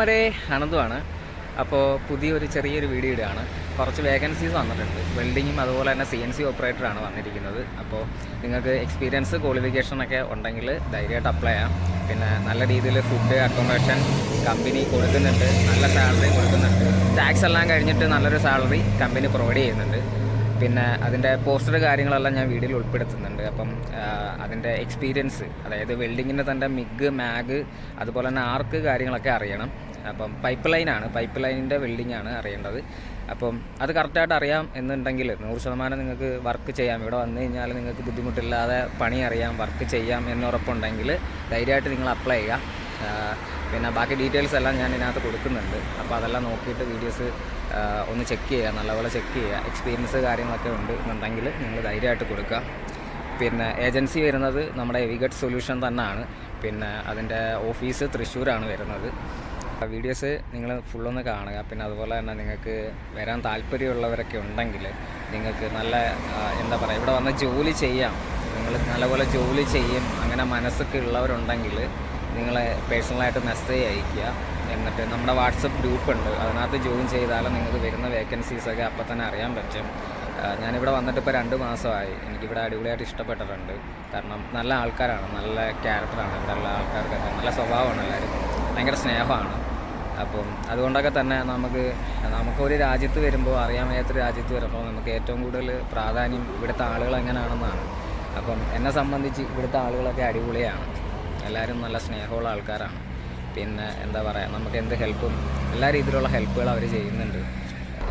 വരെ അനന്തുമാണ് അപ്പോൾ പുതിയൊരു ചെറിയൊരു വീഡിയോ ഇടുകയാണ്. കുറച്ച് വേക്കൻസീസ് വന്നിട്ടുണ്ട്. വെൽഡിങ്ങും അതുപോലെ തന്നെ സി എൻ സി ഓപ്പറേറ്ററാണ് വന്നിരിക്കുന്നത്. അപ്പോൾ നിങ്ങൾക്ക് എക്സ്പീരിയൻസ് ക്വാളിഫിക്കേഷനൊക്കെ ഉണ്ടെങ്കിൽ ധൈര്യമായിട്ട് അപ്ലൈ ചെയ്യാം. പിന്നെ നല്ല രീതിയിൽ ഫുഡ് അക്കോമഡേഷൻ കമ്പനി കൊടുക്കുന്നുണ്ട്. നല്ല സാലറി കൊടുക്കുന്നുണ്ട്. ടാക്സ് എല്ലാം കഴിഞ്ഞിട്ട് നല്ലൊരു സാലറി കമ്പനി പ്രൊവൈഡ് ചെയ്യുന്നുണ്ട്. പിന്നെ അതിന്റെ പോസ്റ്റർ കാര്യങ്ങളെല്ലാം ഞാൻ വീഡിയോയിൽ ഉൾപ്പെടുത്തുന്നുണ്ട്. അപ്പം അതിന്റെ എക്സ്പീരിയൻസ് അതായത് വെൽഡിങ്ങിന്റെ തന്നെ മിഗ് മാഗ് അതുപോലെ തന്നെ ആർക്ക് കാര്യങ്ങളൊക്കെ അറിയണം. അപ്പം പൈപ്പ് ലൈനാണ് പൈപ്പ് ലൈനിന്റെ വെൽഡിംഗ് ആണ് അറിയേണ്ടത്. അപ്പം അത് കറക്റ്റായിട്ട് അറിയാം എന്നുണ്ടെങ്കിൽ നൂറ് ശതമാനം നിങ്ങൾക്ക് വർക്ക് ചെയ്യാം. ഇവിടെ വന്നു കഴിഞ്ഞാൽ നിങ്ങൾക്ക് ബുദ്ധിമുട്ടില്ലാതെ പണി അറിയാം വർക്ക് ചെയ്യാം എന്നുറപ്പുണ്ടെങ്കിൽ ധൈര്യമായിട്ട് നിങ്ങൾ അപ്ലൈ ചെയ്യുക. പിന്നെ ബാക്കി ഡീറ്റെയിൽസ് എല്ലാം ഞാൻ ഇതിനകത്ത് കൊടുക്കുന്നുണ്ട്. അപ്പോൾ അതെല്ലാം നോക്കിയിട്ട് വീഡിയോസ് ഒന്ന് ചെക്ക് ചെയ്യുക. നല്ലപോലെ ചെക്ക് ചെയ്യുക. എക്സ്പീരിയൻസ് കാര്യങ്ങളൊക്കെ ഉണ്ട് എന്നുണ്ടെങ്കിൽ നിങ്ങൾ ധൈര്യമായിട്ട് കൊടുക്കുക. പിന്നെ ഏജൻസി വരുന്നത് നമ്മുടെ എവിഗഡ് സൊല്യൂഷൻ തന്നെയാണ്. പിന്നെ അതിന്റെ ഓഫീസ് തൃശ്ശൂരാണ് വരുന്നത്. വീഡിയോസ് നിങ്ങൾ ഫുള്ളൊന്ന് കാണുക. പിന്നെ അതുപോലെ തന്നെ നിങ്ങൾക്ക് വരാൻ താല്പര്യമുള്ളവരൊക്കെ ഉണ്ടെങ്കിൽ നിങ്ങൾക്ക് നല്ല എന്താ പറയുക ഇവിടെ വന്ന് ജോലി ചെയ്യാം. നിങ്ങൾ നല്ലപോലെ ജോലി ചെയ്യും. അങ്ങനെ മനസ്സൊക്കെ ഉള്ളവരുണ്ടെങ്കിൽ നിങ്ങൾ പേഴ്സണലായിട്ട് മെസ്സേജ് അയയ്ക്കുക. എന്നിട്ട് നമ്മുടെ വാട്സപ്പ് ഗ്രൂപ്പ് ഉണ്ട്. അതിനകത്ത് ജോയിൻ ചെയ്താൽ നിങ്ങൾക്ക് വരുന്ന വേക്കൻസീസൊക്കെ അപ്പം തന്നെ അറിയാൻ പറ്റും. ഞാനിവിടെ വന്നിട്ട് ഇപ്പോൾ രണ്ട് മാസമായി. എനിക്കിവിടെ അടിപൊളിയായിട്ട് ഇഷ്ടപ്പെട്ടിട്ടുണ്ട്. കാരണം നല്ല ആൾക്കാരാണ്. നല്ല ക്യാരക്ടറാണ് ഇവിടെ ഉള്ള ആൾക്കാർക്കൊക്കെ നല്ല സ്വഭാവമാണ് എല്ലാവരും. ഭയങ്കര സ്നേഹമാണ്. അപ്പം അതുകൊണ്ടൊക്കെ തന്നെ നമുക്ക് നമുക്കൊരു രാജ്യത്ത് വരുമ്പോൾ അറിയാൻ വയ്യാത്തൊരു രാജ്യത്ത് വരുമ്പോൾ നമുക്ക് ഏറ്റവും കൂടുതൽ പ്രാധാന്യം ഇവിടുത്തെ ആളുകൾ എങ്ങനെയാണെന്നാണ് അപ്പം എന്നെ സംബന്ധിച്ച് ഇവിടുത്തെ ആളുകളൊക്കെ അടിപൊളിയാണ്. എല്ലാവരും നല്ല സ്നേഹമുള്ള ആൾക്കാരാണ്. പിന്നെ എന്താ പറയുക നമുക്ക് എന്ത് ഹെൽപ്പും എല്ലാ രീതിയിലുള്ള ഹെൽപ്പുകൾ അവർ ചെയ്യുന്നുണ്ട്.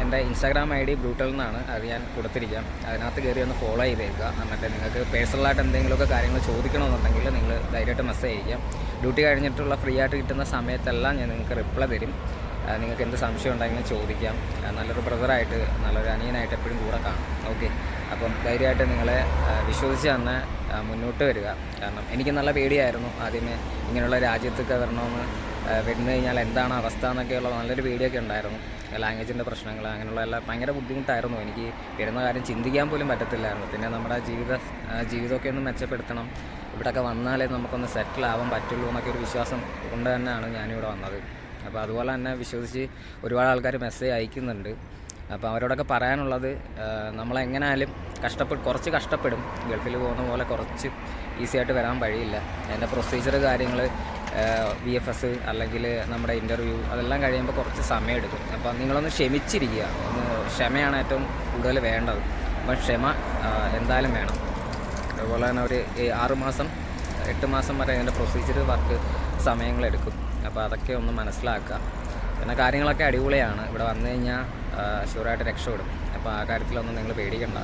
എന്റെ ഇൻസ്റ്റാഗ്രാം ഐ ഡി ബ്രൂട്ടൽ എന്നാണ് അത് ഞാൻ കൊടുത്തിരിക്കാം. അതിനകത്ത് കയറി ഒന്ന് ഫോളോ ചെയ്തേക്കുക. എന്നിട്ട് നിങ്ങൾക്ക് പേഴ്സണലായിട്ട് എന്തെങ്കിലുമൊക്കെ കാര്യങ്ങൾ ചോദിക്കണമെന്നുണ്ടെങ്കിൽ നിങ്ങൾ ഡയറക്റ്റ് മെസ്സേജ് ചെയ്യാം ഡ്യൂട്ടി കഴിഞ്ഞിട്ടുള്ള ഫ്രീ ആയിട്ട് കിട്ടുന്ന സമയത്തെല്ലാം ഞാൻ നിങ്ങൾക്ക് റിപ്ലൈ തരും. നിങ്ങൾക്ക് എന്ത് സംശയം ഉണ്ടെങ്കിലും ചോദിക്കാം. നല്ലൊരു ബ്രദറായിട്ട് നല്ലൊരു അനിയനായിട്ട് എപ്പോഴും കൂടെ കാണാം. ഓക്കെ അപ്പം ധൈര്യമായിട്ട് നിങ്ങളെ വിശ്വസിച്ച് തന്നെ മുന്നോട്ട് വരിക. കാരണം എനിക്ക് നല്ല പേടിയായിരുന്നു ആദ്യമേ ഇങ്ങനെയുള്ള രാജ്യത്തൊക്കെ വരണമെന്ന്. വരുന്നു കഴിഞ്ഞാൽ എന്താണ് അവസ്ഥ എന്നൊക്കെയുള്ള നല്ലൊരു പേടിയൊക്കെ ഉണ്ടായിരുന്നു. ലാംഗ്വേജിന്റെ പ്രശ്നങ്ങൾ അങ്ങനെയുള്ള എല്ലാം ഭയങ്കര ബുദ്ധിമുട്ടായിരുന്നു. എനിക്ക് വരുന്ന കാര്യം ചിന്തിക്കാൻ പോലും പറ്റത്തില്ലായിരുന്നു. പിന്നെ നമ്മുടെ ജീവിത ജീവിതമൊക്കെ ഒന്ന് മെച്ചപ്പെടുത്തണം. ഇവിടെയൊക്കെ വന്നാലേ നമുക്കൊന്ന് സെറ്റിൽ ആവാൻ പറ്റുള്ളൂ എന്നൊക്കെ ഒരു വിശ്വാസം കൊണ്ട് തന്നെയാണ് ഞാനിവിടെ വന്നത്. അപ്പോൾ അതുപോലെ തന്നെ വിശ്വസിച്ച് ഒരുപാട് ആൾക്കാർ മെസ്സേജ് അയക്കുന്നുണ്ട്. അപ്പോൾ അവരോടൊക്കെ പറയാനുള്ളത് നമ്മളെങ്ങനായാലും കഷ്ടപ്പെട്ട് കുറച്ച് കഷ്ടപ്പെടും. ഗൾഫിൽ പോകുന്ന പോലെ കുറച്ച് ഈസി ആയിട്ട് വരാൻ വഴിയില്ല. അതിന്റെ പ്രൊസീജിയർ കാര്യങ്ങൾ വി എഫ് എസ് അല്ലെങ്കിൽ നമ്മുടെ ഇന്റർവ്യൂ അതെല്ലാം കഴിയുമ്പോൾ കുറച്ച് സമയം എടുക്കും. അപ്പോൾ നിങ്ങളൊന്ന് ക്ഷമിച്ചിരിക്കുക. ഒന്ന് ക്ഷമയാണ് ഏറ്റവും കൂടുതൽ വേണ്ടത്. അപ്പം ക്ഷമ എന്തായാലും വേണം. അതുപോലെ തന്നെ ഒരു ആറുമാസം മാസം എട്ട് മാസം വരെ അതിന്റെ പ്രൊസീജിയർ വർക്ക് സമയങ്ങളെടുക്കും അപ്പോൾ അതൊക്കെ ഒന്ന് മനസ്സിലാക്കുക. പിന്നെ കാര്യങ്ങളൊക്കെ അടിപൊളിയാണ്. ഇവിടെ വന്നു കഴിഞ്ഞാൽ ഷുവറായിട്ട് രക്ഷപ്പെടും. അപ്പോൾ ആ കാര്യത്തിലൊന്നും നിങ്ങൾ പേടിക്കണ്ട.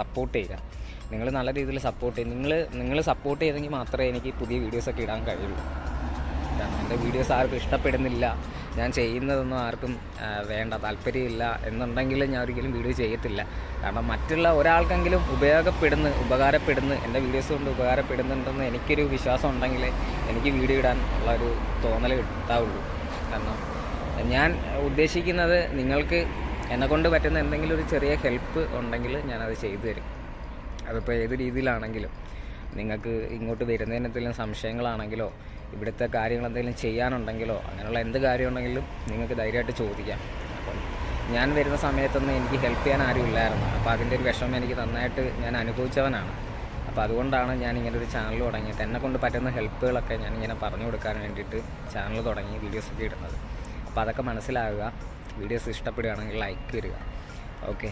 സപ്പോർട്ട് ചെയ്യുക. നിങ്ങൾ നല്ല രീതിയിൽ സപ്പോർട്ട് ചെയ്യും നിങ്ങൾ നിങ്ങൾ സപ്പോർട്ട് ചെയ്തെങ്കിൽ മാത്രമേ എനിക്ക് പുതിയ വീഡിയോസൊക്കെ ഇടാൻ കഴിയുള്ളൂ. കാരണം എന്റെ വീഡിയോസ് ആർക്കും ഇഷ്ടപ്പെടുന്നില്ല. ഞാൻ ചെയ്യുന്നതൊന്നും ആർക്കും വേണ്ട താല്പര്യമില്ല എന്നുണ്ടെങ്കിൽ ഞാൻ ഒരിക്കലും വീഡിയോ ചെയ്യത്തില്ല. കാരണം മറ്റുള്ള ഒരാൾക്കെങ്കിലും ഉപയോഗപ്പെടുന്ന ഉപകാരപ്പെടുന്ന എന്റെ വീഡിയോസ് കൊണ്ട് ഉപകാരപ്പെടുന്നുണ്ടെന്ന് എനിക്കൊരു വിശ്വാസം ഉണ്ടെങ്കിൽ എനിക്ക് വീഡിയോ ഇടാൻ ഉള്ള ഒരു തോന്നൽ കിട്ടാവുള്ളൂ. കാരണം ഞാൻ ഉദ്ദേശിക്കുന്നത് നിങ്ങൾക്ക് എന്നെക്കൊണ്ട് പറ്റുന്ന എന്തെങ്കിലും ഒരു ചെറിയ ഹെൽപ്പ് ഉണ്ടെങ്കിൽ ഞാനത് ചെയ്തു തരും. അതിപ്പോൾ ഏത് രീതിയിലാണെങ്കിലും. നിങ്ങൾക്ക് ഇങ്ങോട്ട് വരുന്നതിന് എന്തെങ്കിലും സംശയങ്ങളാണെങ്കിലോ ഇവിടുത്തെ കാര്യങ്ങൾ എന്തെങ്കിലും ചെയ്യാനുണ്ടെങ്കിലോ അങ്ങനെയുള്ള എന്ത് കാര്യം ഉണ്ടെങ്കിലും നിങ്ങൾക്ക് ധൈര്യമായിട്ട് ചോദിക്കാം. അപ്പം ഞാൻ വരുന്ന സമയത്തൊന്നും എനിക്ക് ഹെൽപ്പ് ചെയ്യാൻ ആരും ഇല്ലായിരുന്നു. അപ്പോൾ അതിന്റെ ഒരു വിഷമം എനിക്ക് നന്നായിട്ട് ഞാൻ അനുഭവിച്ചവനാണ്. അപ്പോൾ അതുകൊണ്ടാണ് ഞാൻ ഇങ്ങനെ ഒരു ചാനൽ തുടങ്ങിയത്. എന്നെ കൊണ്ട് പറ്റുന്ന ഹെൽപ്പുകളൊക്കെ ഞാൻ ഇങ്ങനെ പറഞ്ഞു കൊടുക്കാൻ വേണ്ടിയിട്ട് ചാനൽ തുടങ്ങി വീഡിയോസൊക്കെ ഇടുന്നത്. അപ്പോൾ അതൊക്കെ മനസ്സിലാകുക. വീഡിയോസ് ഇഷ്ടപ്പെടുകയാണെങ്കിൽ ലൈക്ക് തരിക. ഓക്കെ